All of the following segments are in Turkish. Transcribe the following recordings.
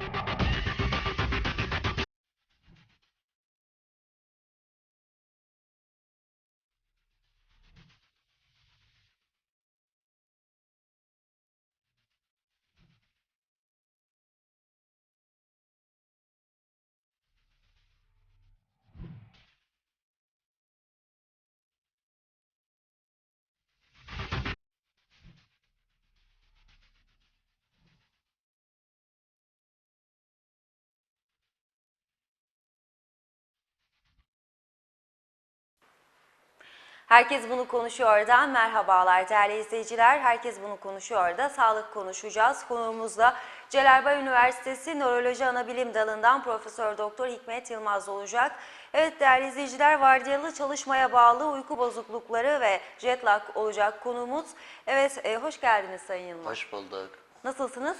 you Herkes bunu konuşuyor'dan merhabalar değerli izleyiciler. Herkes bunu konuşuyor'da sağlık konuşacağız. Konuğumuz da Celalbay Üniversitesi Nöroloji Anabilim Dalı'ndan Profesör Doktor Hikmet Yılmaz olacak. Evet değerli izleyiciler vardiyalı çalışmaya bağlı uyku bozuklukları ve jet lag olacak konuğumuz. Evet e, hoş geldiniz Sayın Yılmaz. Hoş bulduk. Nasılsınız?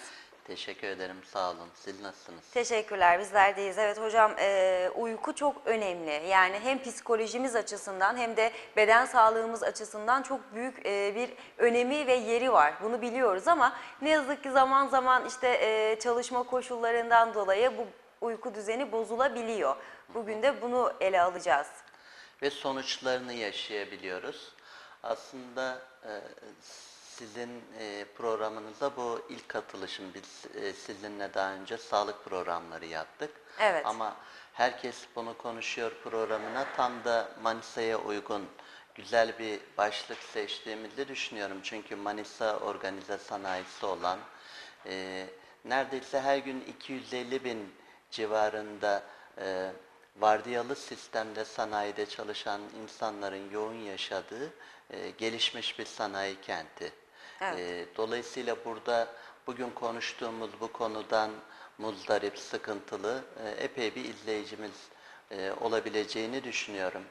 Teşekkür ederim. Sağ olun. Siz nasılsınız? Teşekkürler bizler deyiz. Evet hocam e, uyku çok önemli. Yani hem psikolojimiz açısından hem de beden sağlığımız açısından çok büyük e, bir önemi ve yeri var. Bunu biliyoruz ama ne yazık ki zaman zaman işte e, çalışma koşullarından dolayı bu uyku düzeni bozulabiliyor. Bugün de bunu ele alacağız. Ve sonuçlarını yaşayabiliyoruz. Aslında e, sizin e, programınıza bu ilk katılışım. Biz e, sizinle daha önce sağlık programları yaptık. Evet. Ama herkes bunu konuşuyor programına tam da Manisa'ya uygun güzel bir başlık seçtiğimizi düşünüyorum. Çünkü Manisa organize sanayisi olan e, neredeyse her gün 250 bin civarında e, vardiyalı sistemde sanayide çalışan insanların yoğun yaşadığı e, gelişmiş bir sanayi kenti. Evet. Dolayısıyla burada bugün konuştuğumuz bu konudan muzdarip, sıkıntılı epey bir izleyicimiz olabileceğini düşünüyorum.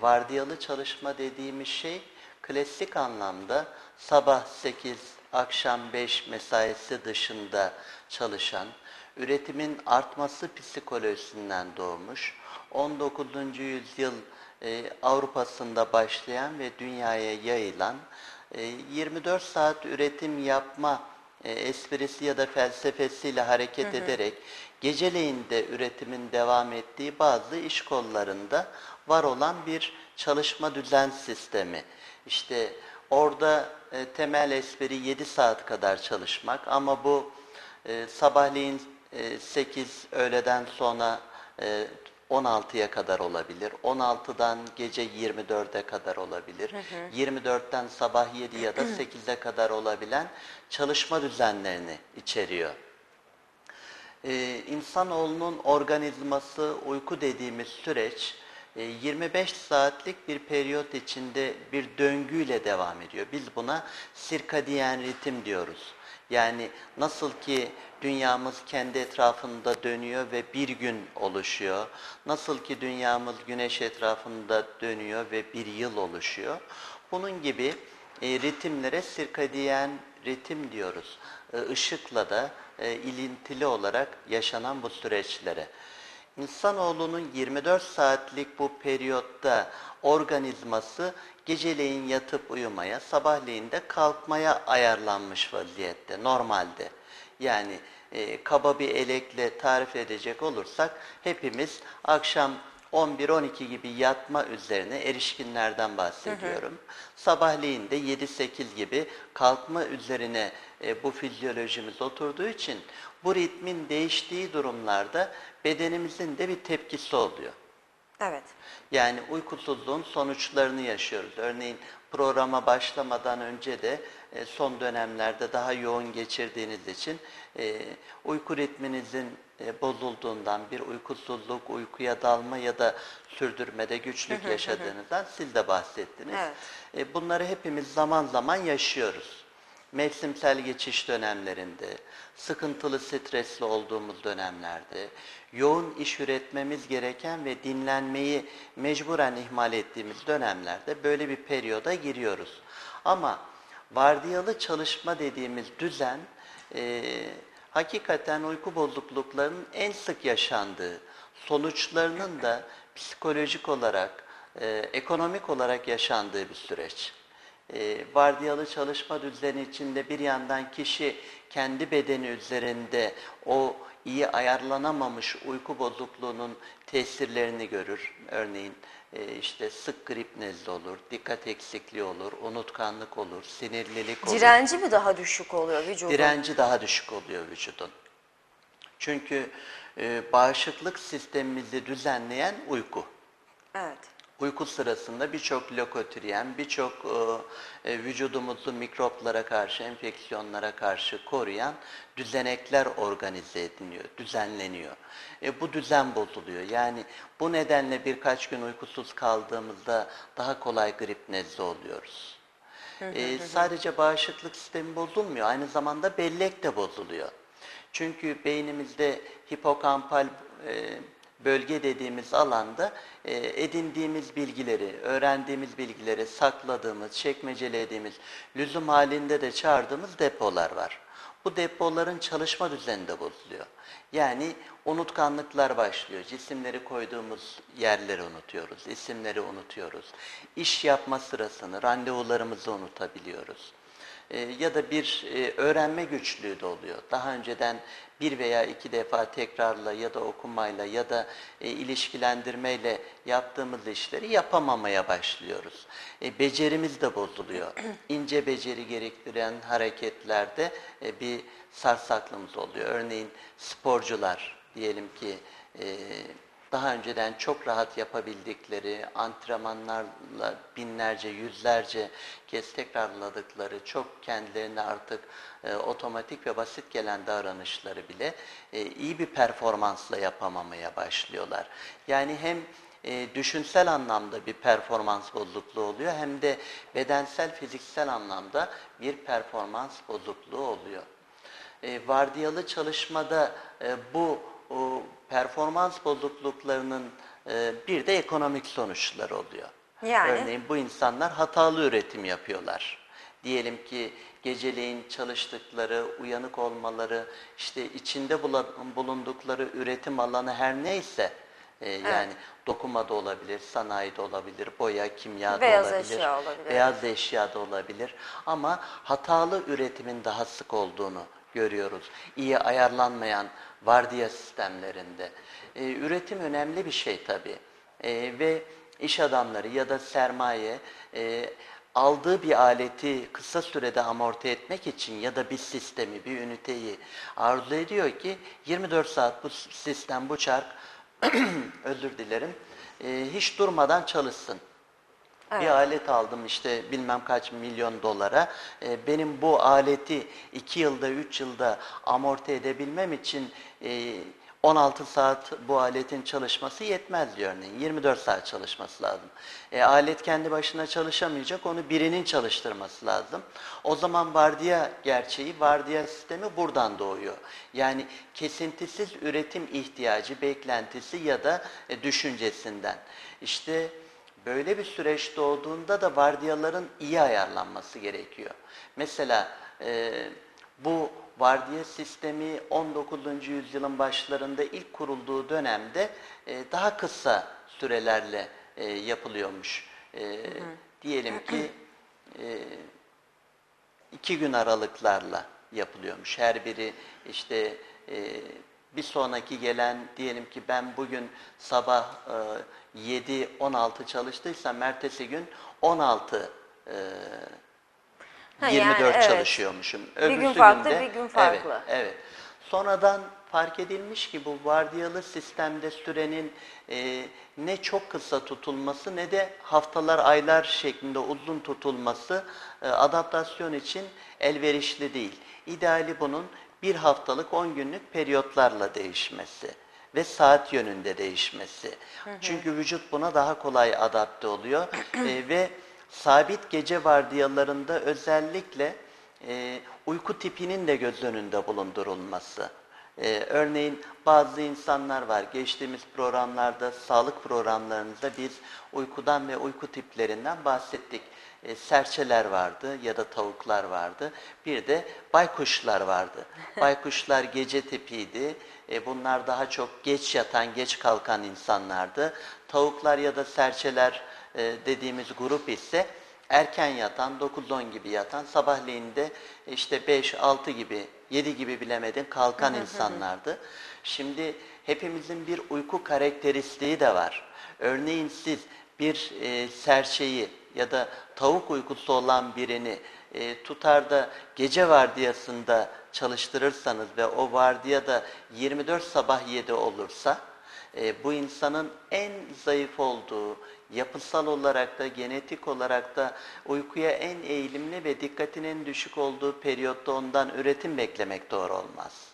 Vardiyalı çalışma dediğimiz şey klasik anlamda sabah 8, akşam 5 mesaisi dışında çalışan, üretimin artması psikolojisinden doğmuş, 19. yüzyıl Avrupa'sında başlayan ve dünyaya yayılan 24 saat üretim yapma e, esprisi ya da felsefesiyle hareket ederek geceleyin de üretimin devam ettiği bazı iş kollarında var olan bir çalışma düzen sistemi. İşte orada e, temel espri 7 saat kadar çalışmak ama bu e, sabahleyin e, 8 öğleden sonra e, 16'ya kadar olabilir. 16'dan gece 24'e kadar olabilir. 24'ten sabah 7 ya da 8'e kadar olabilen çalışma düzenlerini içeriyor. Ee, insanoğlunun organizması uyku dediğimiz süreç e, 25 saatlik bir periyot içinde bir döngüyle devam ediyor. Biz buna sirkadiyen ritim diyoruz. Yani nasıl ki dünyamız kendi etrafında dönüyor ve bir gün oluşuyor. Nasıl ki dünyamız güneş etrafında dönüyor ve bir yıl oluşuyor. Bunun gibi e, ritimlere sirkadiyen ritim diyoruz. E, ışıkla da e, ilintili olarak yaşanan bu süreçlere. İnsanoğlunun 24 saatlik bu periyotta organizması geceleyin yatıp uyumaya, sabahleyin de kalkmaya ayarlanmış vaziyette normalde. Yani e, kaba bir elekle tarif edecek olursak hepimiz akşam 11-12 gibi yatma üzerine erişkinlerden bahsediyorum. Sabahleyin de 7-8 gibi kalkma üzerine e, bu fizyolojimiz oturduğu için bu ritmin değiştiği durumlarda bedenimizin de bir tepkisi oluyor. Evet. Yani uykusuzluğun sonuçlarını yaşıyoruz. Örneğin programa başlamadan önce de son dönemlerde daha yoğun geçirdiğiniz için e, uyku ritminizin e, bozulduğundan, bir uykusuzluk, uykuya dalma ya da sürdürmede güçlük yaşadığınızdan siz de bahsettiniz. Evet. E, Bunları hepimiz zaman zaman yaşıyoruz. Mevsimsel geçiş dönemlerinde, sıkıntılı, stresli olduğumuz dönemlerde, yoğun iş üretmemiz gereken ve dinlenmeyi mecburen ihmal ettiğimiz dönemlerde böyle bir periyoda giriyoruz. Ama vardiyalı çalışma dediğimiz düzen, e, hakikaten uyku bozukluklarının en sık yaşandığı, sonuçlarının da psikolojik olarak, e, ekonomik olarak yaşandığı bir süreç. e, vardiyalı çalışma düzeni içinde bir yandan kişi kendi bedeni üzerinde o iyi ayarlanamamış uyku bozukluğunun tesirlerini görür. Örneğin e, işte sık grip nezle olur, dikkat eksikliği olur, unutkanlık olur, sinirlilik olur. Direnci mi daha düşük oluyor vücudun? Direnci daha düşük oluyor vücudun. Çünkü e, bağışıklık sistemimizi düzenleyen uyku. Evet. Uyku sırasında birçok lokotriyen, birçok e, e, vücudumuzu mikroplara karşı, enfeksiyonlara karşı koruyan düzenekler organize ediliyor, düzenleniyor. E, bu düzen bozuluyor. Yani bu nedenle birkaç gün uykusuz kaldığımızda daha kolay grip nezle oluyoruz. E, sadece bağışıklık sistemi bozulmuyor, aynı zamanda bellek de bozuluyor. Çünkü beynimizde hipokampal e, bölge dediğimiz alanda e, edindiğimiz bilgileri, öğrendiğimiz bilgileri sakladığımız, çekmecelediğimiz, lüzum halinde de çağırdığımız depolar var. Bu depoların çalışma düzeni de bozuluyor. Yani unutkanlıklar başlıyor. Cisimleri koyduğumuz yerleri unutuyoruz, isimleri unutuyoruz. İş yapma sırasını, randevularımızı unutabiliyoruz. E, ya da bir e, öğrenme güçlüğü de oluyor. Daha önceden bir veya iki defa tekrarla ya da okumayla ya da e, ilişkilendirmeyle yaptığımız işleri yapamamaya başlıyoruz. E, becerimiz de bozuluyor. İnce beceri gerektiren hareketlerde e, bir sarsaklımız oluyor. Örneğin sporcular diyelim ki e, daha önceden çok rahat yapabildikleri, antrenmanlarla binlerce, yüzlerce kez tekrarladıkları, çok kendilerine artık e, otomatik ve basit gelen davranışları bile e, iyi bir performansla yapamamaya başlıyorlar. Yani hem e, düşünsel anlamda bir performans bozukluğu oluyor hem de bedensel, fiziksel anlamda bir performans bozukluğu oluyor. E, vardiyalı çalışmada e, bu o, performans bozukluklarının e, bir de ekonomik sonuçları oluyor. Yani? Örneğin bu insanlar hatalı üretim yapıyorlar. Diyelim ki geceleyin çalıştıkları, uyanık olmaları, işte içinde bulundukları üretim alanı her neyse, e, yani dokuma da olabilir, sanayi de olabilir, boya, kimya da Beyaz olabilir, eşya olabilir. beyaz eşya da olabilir. Ama hatalı üretimin daha sık olduğunu görüyoruz. İyi ayarlanmayan vardiya sistemlerinde. Ee, üretim önemli bir şey tabii. Ee, ve iş adamları ya da sermaye e, aldığı bir aleti kısa sürede amorti etmek için ya da bir sistemi, bir üniteyi arzu ediyor ki 24 saat bu sistem, bu çark özür dilerim, e, hiç durmadan çalışsın. Bir alet aldım işte bilmem kaç milyon dolara. Ee, benim bu aleti 2 yılda 3 yılda amorti edebilmem için e, 16 saat bu aletin çalışması yetmez diyor örneğin. 24 saat çalışması lazım. E, alet kendi başına çalışamayacak, onu birinin çalıştırması lazım. O zaman vardiya gerçeği, vardiya sistemi buradan doğuyor. Yani kesintisiz üretim ihtiyacı, beklentisi ya da e, düşüncesinden. İşte Böyle bir süreç doğduğunda da vardiyaların iyi ayarlanması gerekiyor. Mesela e, bu vardiya sistemi 19. yüzyılın başlarında ilk kurulduğu dönemde e, daha kısa sürelerle e, yapılıyormuş. E, diyelim ki e, iki gün aralıklarla yapılıyormuş. Her biri işte e, bir sonraki gelen diyelim ki ben bugün sabah e, 7-16 çalıştıysam ertesi gün 16 e, Ha, 24 yani evet. çalışıyormuşum. Bir gün Öbürsü farklı, günde- bir gün farklı. Evet, evet. Sonradan fark edilmiş ki bu vardiyalı sistemde sürenin e, ne çok kısa tutulması ne de haftalar, aylar şeklinde uzun tutulması e, adaptasyon için elverişli değil. İdeali bunun bir haftalık 10 günlük periyotlarla değişmesi ve saat yönünde değişmesi. Çünkü vücut buna daha kolay adapte oluyor E, ve sabit gece vardiyalarında özellikle e, uyku tipinin de göz önünde bulundurulması. E, örneğin bazı insanlar var, geçtiğimiz programlarda, sağlık programlarımızda biz uykudan ve uyku tiplerinden bahsettik. E, serçeler vardı ya da tavuklar vardı. Bir de baykuşlar vardı. Baykuşlar gece tipiydi. E, bunlar daha çok geç yatan, geç kalkan insanlardı. Tavuklar ya da serçeler e, dediğimiz grup ise erken yatan, 9-10 gibi yatan, sabahleyin de işte 5-6 gibi, 7 gibi bilemedin kalkan insanlardı. Şimdi hepimizin bir uyku karakteristiği de var. Örneğin siz bir e, serçeyi ya da tavuk uykusu olan birini e, tutar da gece vardiyasında çalıştırırsanız ve o vardiyada 24 sabah 7 olursa e, bu insanın en zayıf olduğu, yapısal olarak da genetik olarak da uykuya en eğilimli ve dikkatin en düşük olduğu periyotta ondan üretim beklemek doğru olmaz.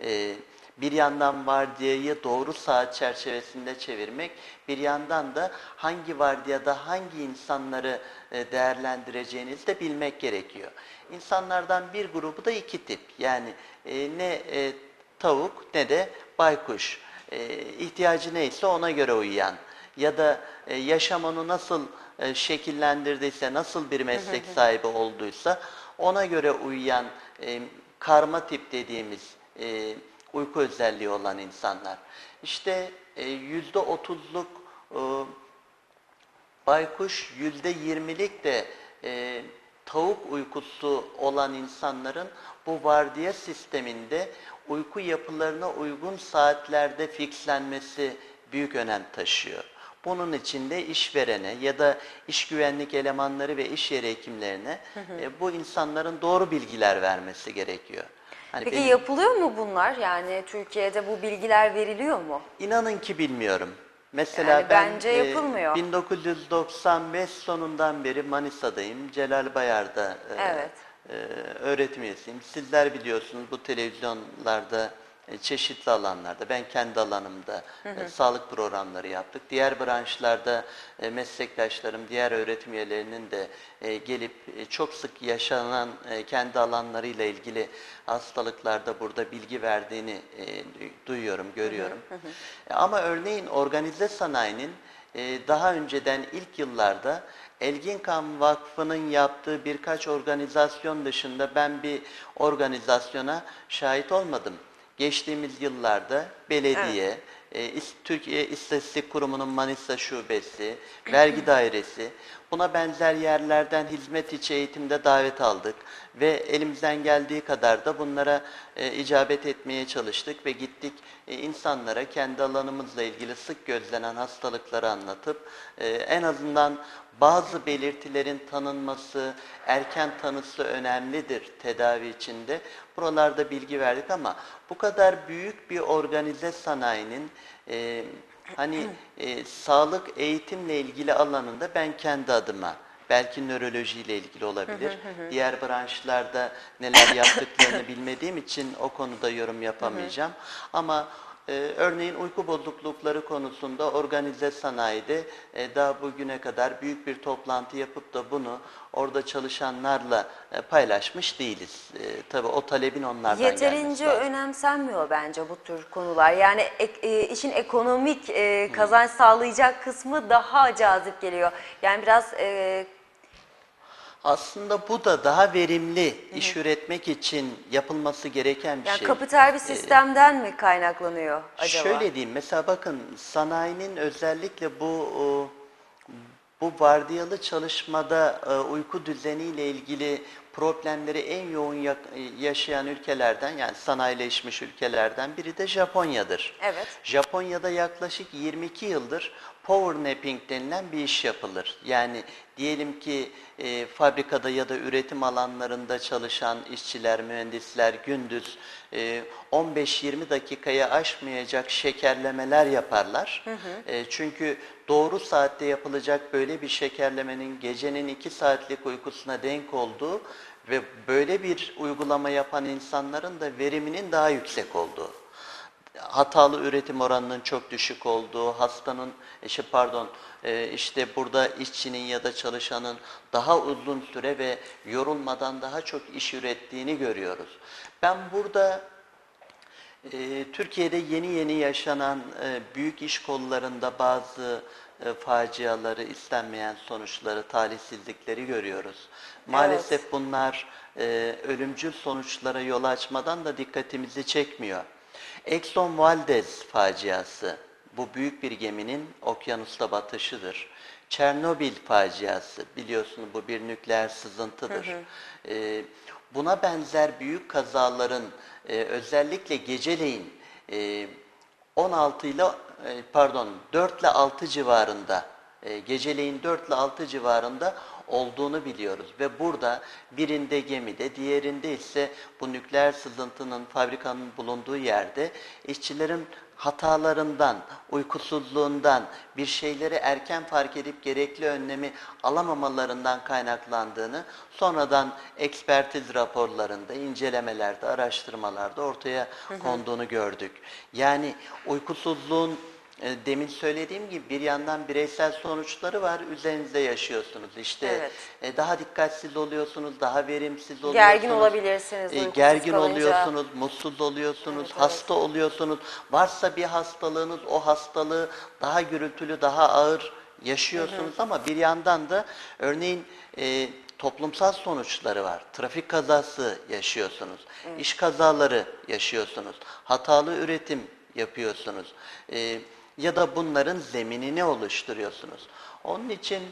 E, bir yandan vardiyayı doğru saat çerçevesinde çevirmek, bir yandan da hangi vardiyada hangi insanları e, değerlendireceğinizi de bilmek gerekiyor. İnsanlardan bir grubu da iki tip. Yani e, ne e, tavuk ne de baykuş. İhtiyacı neyse ona göre uyuyan ya da yaşam onu nasıl şekillendirdiyse, nasıl bir meslek sahibi olduysa ona göre uyuyan karma tip dediğimiz uyku özelliği olan insanlar. İşte e, yüzde otuzluk e, baykuş, yüzde yirmilik de e, tavuk uykusu olan insanların bu vardiya sisteminde uyku yapılarına uygun saatlerde fixlenmesi büyük önem taşıyor. Bunun için de işverene ya da iş güvenlik elemanları ve iş yeri hekimlerine e, bu insanların doğru bilgiler vermesi gerekiyor. Hani Peki benim- yapılıyor mu bunlar? Yani Türkiye'de bu bilgiler veriliyor mu? İnanın ki bilmiyorum. Mesela Yani ben bence e, yapılmıyor. 1995 sonundan beri Manisa'dayım. Celal Bayar'da e, Evet. e, öğretim üyesiyim. Sizler biliyorsunuz bu televizyonlarda e, çeşitli alanlarda, ben kendi alanımda e, sağlık programları yaptık. Diğer branşlarda e, meslektaşlarım, diğer öğretim üyelerinin de e, gelip e, çok sık yaşanan e, kendi alanlarıyla ilgili hastalıklarda burada bilgi verdiğini e, du- duyuyorum, görüyorum. E, Ama örneğin organize sanayinin e, daha önceden ilk yıllarda Elginkan Vakfı'nın yaptığı birkaç organizasyon dışında ben bir organizasyona şahit olmadım. Geçtiğimiz yıllarda belediye, e, İs- Türkiye İstatistik Kurumu'nun Manisa Şubesi, Vergi Dairesi, buna benzer yerlerden hizmet içi eğitimde davet aldık ve elimizden geldiği kadar da bunlara e, icabet etmeye çalıştık ve gittik e, insanlara kendi alanımızla ilgili sık gözlenen hastalıkları anlatıp e, en azından bazı belirtilerin tanınması, erken tanısı önemlidir tedavi içinde. Buralarda bilgi verdik ama bu kadar büyük bir organize sanayinin e, hani e, sağlık eğitimle ilgili alanında ben kendi adıma belki nörolojiyle ilgili olabilir. Diğer branşlarda neler yaptıklarını bilmediğim için o konuda yorum yapamayacağım. Ama e, örneğin uyku bozuklukları konusunda organize sanayide e, daha bugüne kadar büyük bir toplantı yapıp da bunu orada çalışanlarla e, paylaşmış değiliz. E, tabii o talebin onlardan Yeterince önemsenmiyor bence bu tür konular. Yani ek- e, işin ekonomik e, kazanç sağlayacak kısmı daha cazip geliyor. Yani biraz e, Aslında bu da daha verimli iş üretmek için yapılması gereken bir yani şey. kapital bir sistemden mi kaynaklanıyor acaba? Şöyle diyeyim, mesela bakın sanayinin özellikle bu bu vardiyalı çalışmada e, uyku düzeniyle ilgili problemleri en yoğun yak- yaşayan ülkelerden yani sanayileşmiş ülkelerden biri de Japonya'dır. Evet. Japonya'da yaklaşık 22 yıldır power napping denilen bir iş yapılır. Yani diyelim ki e, fabrikada ya da üretim alanlarında çalışan işçiler, mühendisler gündüz e, 15-20 dakikaya aşmayacak şekerlemeler yaparlar. E, çünkü doğru saatte yapılacak böyle bir şekerlemenin gecenin 2 saatlik uykusuna denk olduğu ve böyle bir uygulama yapan insanların da veriminin daha yüksek olduğu hatalı üretim oranının çok düşük olduğu, hastanın, işte pardon, e, işte burada işçinin ya da çalışanın daha uzun süre ve yorulmadan daha çok iş ürettiğini görüyoruz. Ben burada e, Türkiye'de yeni yeni yaşanan e, büyük iş kollarında bazı faciaları, istenmeyen sonuçları, talihsizlikleri görüyoruz. Maalesef bunlar ölümcül sonuçlara yol açmadan da dikkatimizi çekmiyor. Exxon Valdez faciası bu büyük bir geminin okyanusta batışıdır. Çernobil faciası biliyorsunuz bu bir nükleer sızıntıdır. E, buna benzer büyük kazaların e, özellikle geceleyin e, 16 ile e, pardon 4 ile 6 civarında e, geceleyin 4 ile 6 civarında olduğunu biliyoruz ve burada birinde gemide diğerinde ise bu nükleer sızıntının fabrikanın bulunduğu yerde işçilerin hatalarından, uykusuzluğundan, bir şeyleri erken fark edip gerekli önlemi alamamalarından kaynaklandığını sonradan ekspertiz raporlarında, incelemelerde, araştırmalarda ortaya konduğunu gördük. Yani uykusuzluğun demin söylediğim gibi bir yandan bireysel sonuçları var, üzerinizde yaşıyorsunuz. İşte Evet. e, daha dikkatsiz oluyorsunuz, daha verimsiz oluyorsunuz. Gergin olabilirsiniz, E, gergin kalınca. oluyorsunuz, mutsuz oluyorsunuz, Evet, evet. hasta oluyorsunuz. Varsa bir hastalığınız, o hastalığı daha gürültülü, daha ağır yaşıyorsunuz ama bir yandan da örneğin e, toplumsal sonuçları var. Trafik kazası yaşıyorsunuz, iş kazaları yaşıyorsunuz, hatalı üretim yapıyorsunuz. E, ya da bunların zeminini oluşturuyorsunuz. Onun için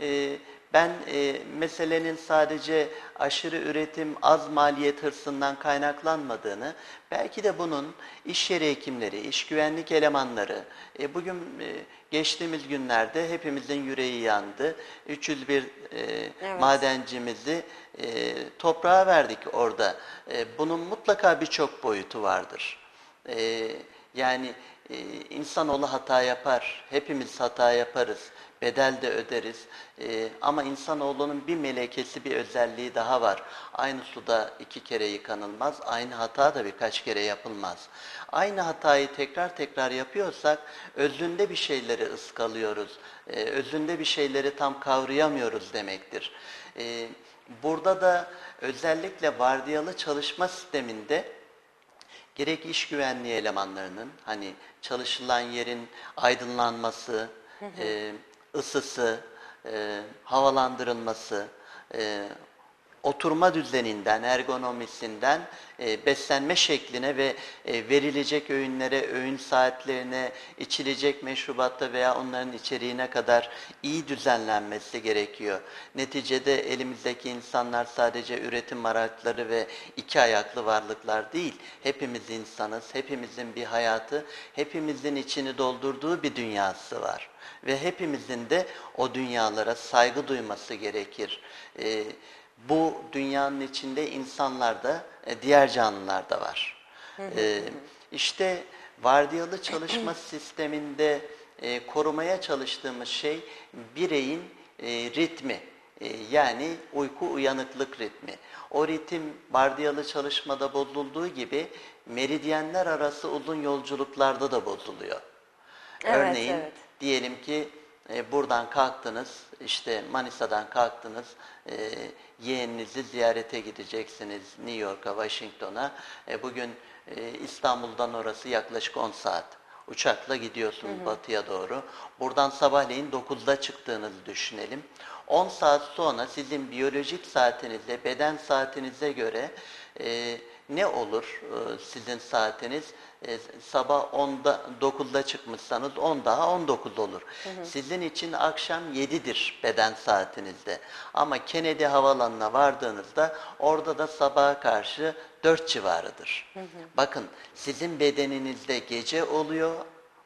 e, ben e, meselenin sadece aşırı üretim, az maliyet hırsından kaynaklanmadığını, belki de bunun iş yeri hekimleri, iş güvenlik elemanları, e, bugün e, geçtiğimiz günlerde hepimizin yüreği yandı. 301 e, madencimizi e, toprağa verdik orada. E, bunun mutlaka birçok boyutu vardır. E, yani e, insanoğlu hata yapar, hepimiz hata yaparız, bedel de öderiz. E, ama insanoğlunun bir melekesi, bir özelliği daha var. Aynı suda iki kere yıkanılmaz, aynı hata da birkaç kere yapılmaz. Aynı hatayı tekrar tekrar yapıyorsak, özünde bir şeyleri ıskalıyoruz, e, özünde bir şeyleri tam kavrayamıyoruz demektir. E, burada da özellikle vardiyalı çalışma sisteminde, gerek iş güvenliği elemanlarının hani çalışılan yerin aydınlanması, e, ısısı, e, havalandırılması, e, oturma düzeninden, ergonomisinden e, beslenme şekline ve e, verilecek öğünlere, öğün saatlerine, içilecek meşrubatta veya onların içeriğine kadar iyi düzenlenmesi gerekiyor. Neticede elimizdeki insanlar sadece üretim araçları ve iki ayaklı varlıklar değil. Hepimiz insanız, hepimizin bir hayatı, hepimizin içini doldurduğu bir dünyası var. Ve hepimizin de o dünyalara saygı duyması gerekir. Ee, bu dünyanın içinde insanlar da, e, diğer canlılar da var. Ee, işte vardiyalı çalışma sisteminde e, korumaya çalıştığımız şey bireyin e, ritmi. E, yani uyku uyanıklık ritmi. O ritim vardiyalı çalışmada bozulduğu gibi meridyenler arası uzun yolculuklarda da bozuluyor. Evet, Örneğin evet. diyelim ki e, buradan kalktınız, işte Manisa'dan kalktınız, e, yeğeninizi ziyarete gideceksiniz New York'a, Washington'a. E, bugün e, İstanbul'dan orası yaklaşık 10 saat. Uçakla gidiyorsunuz batıya doğru. Buradan sabahleyin 9'da çıktığınızı düşünelim. 10 saat sonra sizin biyolojik saatinize, beden saatinize göre e, ne olur e, sizin saatiniz? E, sabah 10'da 9'da çıkmışsanız 10 daha 19 olur. Sizin için akşam 7'dir beden saatinizde. Ama Kennedy Havalanı'na vardığınızda orada da sabaha karşı 4 civarıdır. Bakın sizin bedeninizde gece oluyor,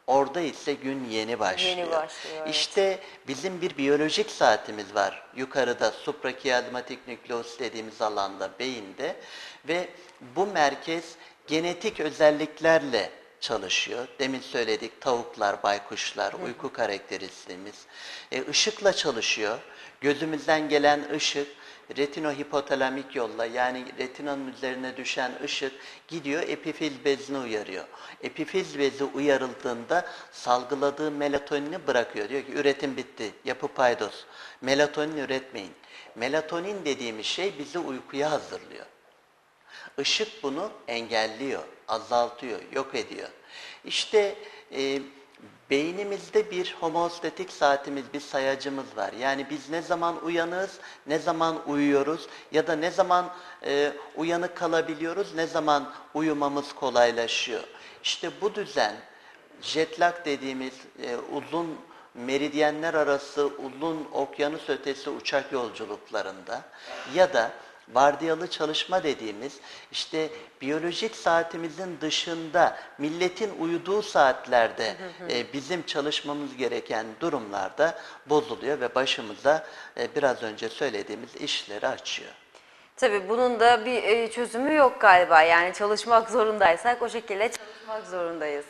orada ise gün yeni başlıyor. başlıyor, evet. İşte bizim bir biyolojik saatimiz var yukarıda suprakiazmatik nükleus dediğimiz alanda beyinde ve bu merkez genetik özelliklerle çalışıyor. Demin söyledik tavuklar, baykuşlar, uyku karakteristiğimiz. E, ışıkla çalışıyor. Gözümüzden gelen ışık retinohipotalamik yolla yani retinanın üzerine düşen ışık gidiyor epifiz bezini uyarıyor. Epifiz bezi uyarıldığında salgıladığı melatonini bırakıyor. Diyor ki üretim bitti. Yapı paydos. Melatonin üretmeyin. Melatonin dediğimiz şey bizi uykuya hazırlıyor. Işık bunu engelliyor, azaltıyor, yok ediyor. İşte e, beynimizde bir homostatik saatimiz, bir sayacımız var. Yani biz ne zaman uyanığız, ne zaman uyuyoruz ya da ne zaman e, uyanık kalabiliyoruz, ne zaman uyumamız kolaylaşıyor. İşte bu düzen jet lag dediğimiz e, uzun meridyenler arası uzun okyanus ötesi uçak yolculuklarında ya da vardiyalı çalışma dediğimiz işte biyolojik saatimizin dışında milletin uyuduğu saatlerde e, bizim çalışmamız gereken durumlarda bozuluyor ve başımıza e, biraz önce söylediğimiz işleri açıyor. Tabii bunun da bir e, çözümü yok galiba. Yani çalışmak zorundaysak o şekilde çalışmak zorundayız.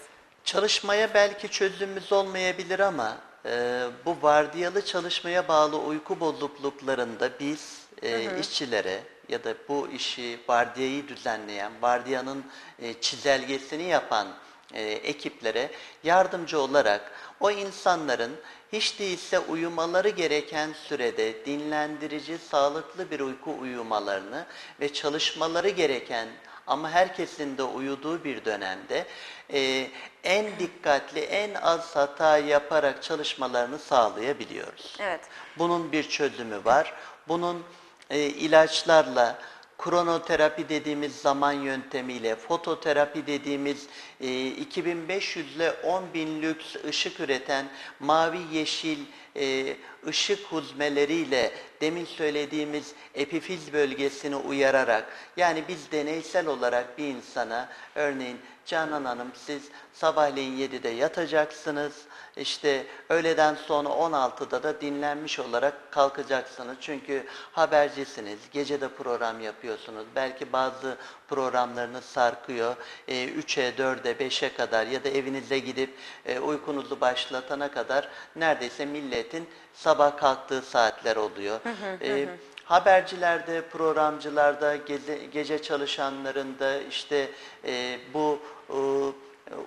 Çalışmaya belki çözümümüz olmayabilir ama e, bu vardiyalı çalışmaya bağlı uyku bozukluklarında biz e, işçilere ya da bu işi vardiyayı düzenleyen, vardiyanın e, çizelgesini yapan e, ekiplere yardımcı olarak o insanların hiç değilse uyumaları gereken sürede dinlendirici, sağlıklı bir uyku uyumalarını ve çalışmaları gereken ama herkesin de uyuduğu bir dönemde e, en dikkatli, en az hata yaparak çalışmalarını sağlayabiliyoruz. Evet. Bunun bir çözümü var. Bunun e, ilaçlarla, kronoterapi dediğimiz zaman yöntemiyle, fototerapi dediğimiz e, 2500 ile 10.000 lüks ışık üreten mavi yeşil e, ışık huzmeleriyle demin söylediğimiz epifiz bölgesini uyararak yani biz deneysel olarak bir insana örneğin Canan Hanım siz sabahleyin 7'de yatacaksınız işte öğleden sonra 16'da da dinlenmiş olarak kalkacaksınız. Çünkü habercisiniz, gece de program yapıyorsunuz. Belki bazı programlarınız sarkıyor. E, 3'e, 4'e, 5'e kadar ya da evinize gidip e, uykunuzu başlatana kadar neredeyse milletin sabah kalktığı saatler oluyor. E, habercilerde, programcılarda, gece, gece çalışanlarında işte e, bu e,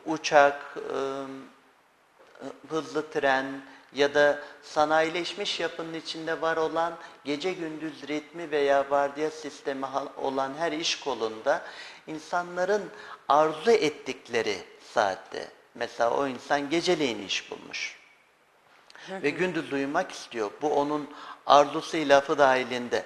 uçak, e, hızlı tren ya da sanayileşmiş yapının içinde var olan gece gündüz ritmi veya vardiya sistemi olan her iş kolunda insanların arzu ettikleri saatte mesela o insan geceleyin iş bulmuş ve gündüz uyumak istiyor. Bu onun arzusu lafı dahilinde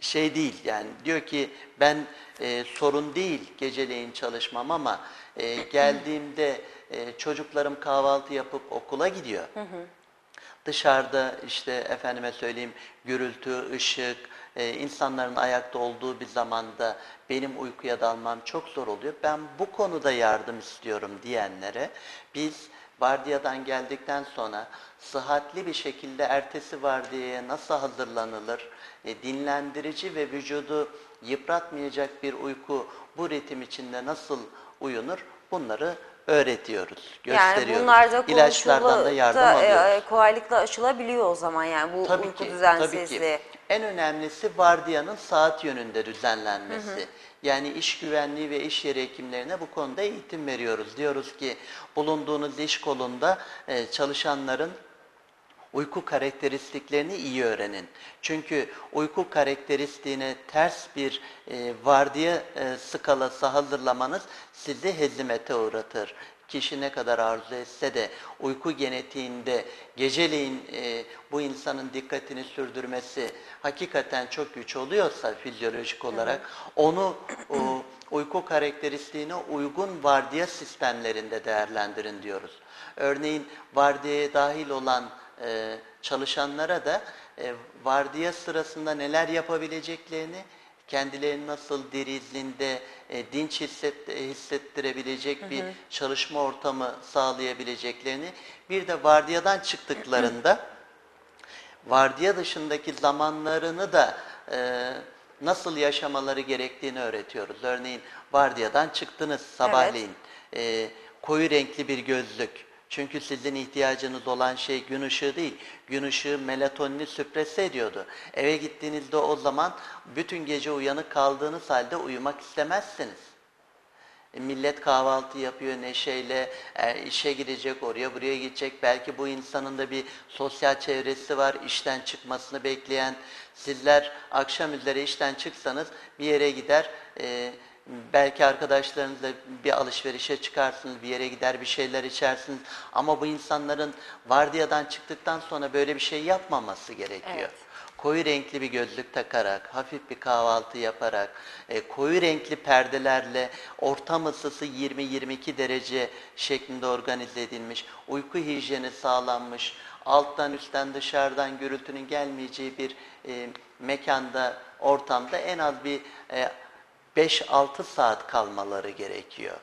şey değil yani diyor ki ben e, sorun değil geceleyin çalışmam ama e, geldiğimde e, çocuklarım kahvaltı yapıp okula gidiyor. Dışarıda işte efendime söyleyeyim gürültü, ışık, e, insanların ayakta olduğu bir zamanda benim uykuya dalmam çok zor oluyor. Ben bu konuda yardım istiyorum diyenlere biz vardiyadan geldikten sonra sıhhatli bir şekilde ertesi vardiyaya nasıl hazırlanılır, e, dinlendirici ve vücudu yıpratmayacak bir uyku bu ritim içinde nasıl uyunur bunları öğretiyoruz, gösteriyoruz. Yani bunlar da İlaçlardan da yardım da, alıyoruz. e, kolaylıkla aşılabiliyor o zaman yani bu Tabii uyku ki, düzensizliği. tabii ki. En önemlisi vardiyanın saat yönünde düzenlenmesi. Yani iş güvenliği ve iş yeri hekimlerine bu konuda eğitim veriyoruz. Diyoruz ki bulunduğunuz iş kolunda e, çalışanların uyku karakteristiklerini iyi öğrenin. Çünkü uyku karakteristiğine ters bir e, vardiya e, skalası hazırlamanız sizi hezimete uğratır. Kişi ne kadar arzu etse de uyku genetiğinde geceleyin e, bu insanın dikkatini sürdürmesi hakikaten çok güç oluyorsa fizyolojik olarak onu o, uyku karakteristiğine uygun vardiya sistemlerinde değerlendirin diyoruz. Örneğin vardiyaya dahil olan e, çalışanlara da e, vardiya sırasında neler yapabileceklerini, kendilerini nasıl diri, zinde, e, dinç hisset, hissettirebilecek bir çalışma ortamı sağlayabileceklerini, bir de vardiyadan çıktıklarında vardiya dışındaki zamanlarını da e, nasıl yaşamaları gerektiğini öğretiyoruz. Örneğin vardiyadan çıktınız sabahleyin, e, koyu renkli bir gözlük. Çünkü sizin ihtiyacınız olan şey gün ışığı değil. Gün ışığı melatonini süpresse ediyordu. Eve gittiğinizde o zaman bütün gece uyanık kaldığınız halde uyumak istemezsiniz. E, Millet kahvaltı yapıyor neşeyle, e, işe gidecek, oraya buraya gidecek. Belki bu insanın da bir sosyal çevresi var, işten çıkmasını bekleyen. Sizler akşam üzere işten çıksanız bir yere gider, e, belki arkadaşlarınızla bir alışverişe çıkarsınız, bir yere gider bir şeyler içersiniz. Ama bu insanların vardiyadan çıktıktan sonra böyle bir şey yapmaması gerekiyor. Evet. koyu renkli bir gözlük takarak, hafif bir kahvaltı yaparak, e, koyu renkli perdelerle ortam ısısı 20-22 derece şeklinde organize edilmiş, uyku hijyeni sağlanmış, alttan üstten dışarıdan gürültünün gelmeyeceği bir e, mekanda, ortamda en az bir e, 5-6 saat kalmaları gerekiyor.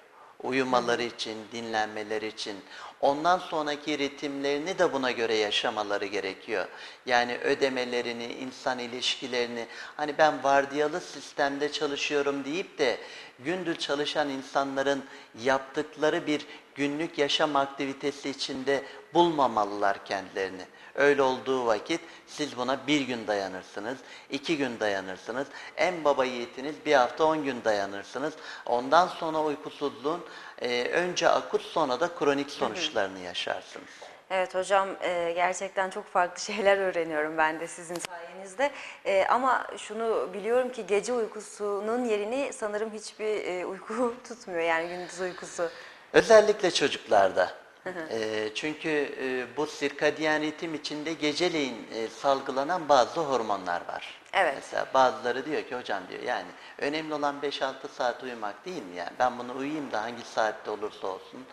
Uyumaları için, dinlenmeleri için. Ondan sonraki ritimlerini de buna göre yaşamaları gerekiyor. Yani ödemelerini, insan ilişkilerini, hani ben vardiyalı sistemde çalışıyorum deyip de gündüz çalışan insanların yaptıkları bir günlük yaşam aktivitesi içinde bulmamalılar kendilerini. Öyle olduğu vakit siz buna bir gün dayanırsınız, iki gün dayanırsınız. En baba yiğitiniz bir hafta on gün dayanırsınız. Ondan sonra uykusuzluğun e, önce akut sonra da kronik sonuçlarını yaşarsınız. Evet hocam e, gerçekten çok farklı şeyler öğreniyorum ben de sizin sayenizde. E, ama şunu biliyorum ki gece uykusunun yerini sanırım hiçbir e, uyku tutmuyor yani gündüz uykusu. Özellikle çocuklarda. E, çünkü e, bu sirkadiyen ritim içinde geceleyin e, salgılanan bazı hormonlar var. Evet. Mesela bazıları diyor ki hocam diyor yani önemli olan 5-6 saat uyumak değil mi yani ben bunu uyuyayım da hangi saatte olursa olsun.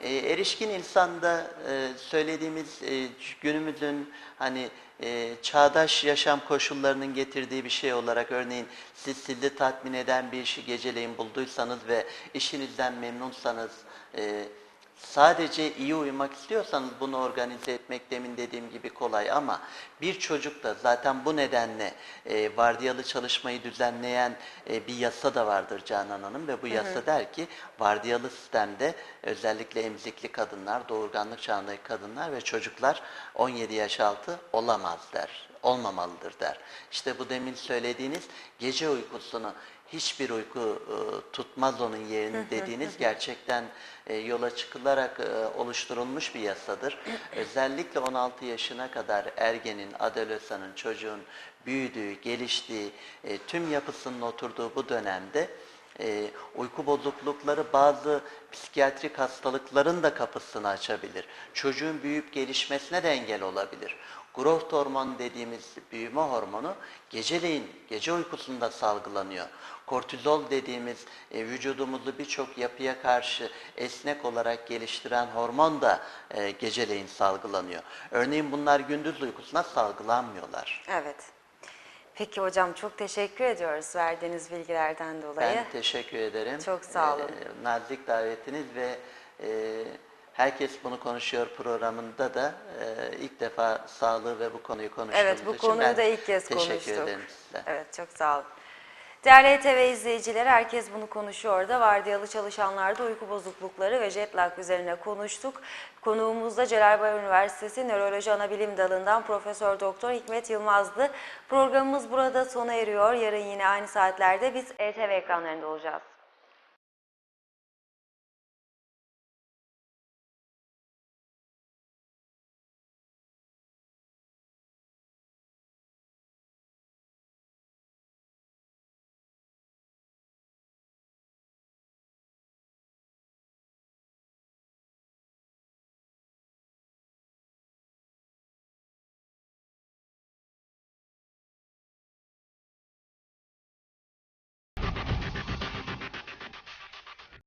E, erişkin insanda e, söylediğimiz e, günümüzün hani e, çağdaş yaşam koşullarının getirdiği bir şey olarak örneğin siz sizi tatmin eden bir işi geceleyin bulduysanız ve işinizden memnunsanız e, Sadece iyi uyumak istiyorsanız bunu organize etmek demin dediğim gibi kolay ama bir çocuk da zaten bu nedenle e, vardiyalı çalışmayı düzenleyen e, bir yasa da vardır Canan Hanım ve bu yasa der ki vardiyalı sistemde özellikle emzikli kadınlar, doğurganlık çağındaki kadınlar ve çocuklar 17 yaş altı olamaz der, olmamalıdır der. İşte bu demin söylediğiniz gece uykusunu hiçbir uyku e, tutmaz onun yerini dediğiniz gerçekten e, yola çıkılarak e, oluşturulmuş bir yasadır. Özellikle 16 yaşına kadar ergenin, adolesanın, çocuğun büyüdüğü, geliştiği, e, tüm yapısının oturduğu bu dönemde e, uyku bozuklukları bazı psikiyatrik hastalıkların da kapısını açabilir. Çocuğun büyüyüp gelişmesine de engel olabilir. Growth hormonu dediğimiz büyüme hormonu geceleyin, gece uykusunda salgılanıyor. Kortizol dediğimiz e, vücudumuzu birçok yapıya karşı esnek olarak geliştiren hormon da e, geceleyin salgılanıyor. Örneğin bunlar gündüz uykusunda salgılanmıyorlar. Evet. Peki hocam çok teşekkür ediyoruz verdiğiniz bilgilerden dolayı. Ben teşekkür ederim. Çok sağ olun. Ee, nazik davetiniz ve e, Herkes Bunu Konuşuyor programında da e, ilk defa sağlığı ve bu konuyu konuştuğumuz Evet bu için konuyu ben da ilk kez teşekkür konuştuk. ederim size. Evet çok sağ olun. Değerli TV izleyiciler, herkes bunu konuşuyor da vardiyalı çalışanlarda uyku bozuklukları ve jet lag üzerine konuştuk. Konuğumuz da Celalbayar Üniversitesi Nöroloji Anabilim Dalı'ndan Profesör Doktor Hikmet Yılmaz'dı. Programımız burada sona eriyor. Yarın yine aynı saatlerde biz ETV ekranlarında olacağız.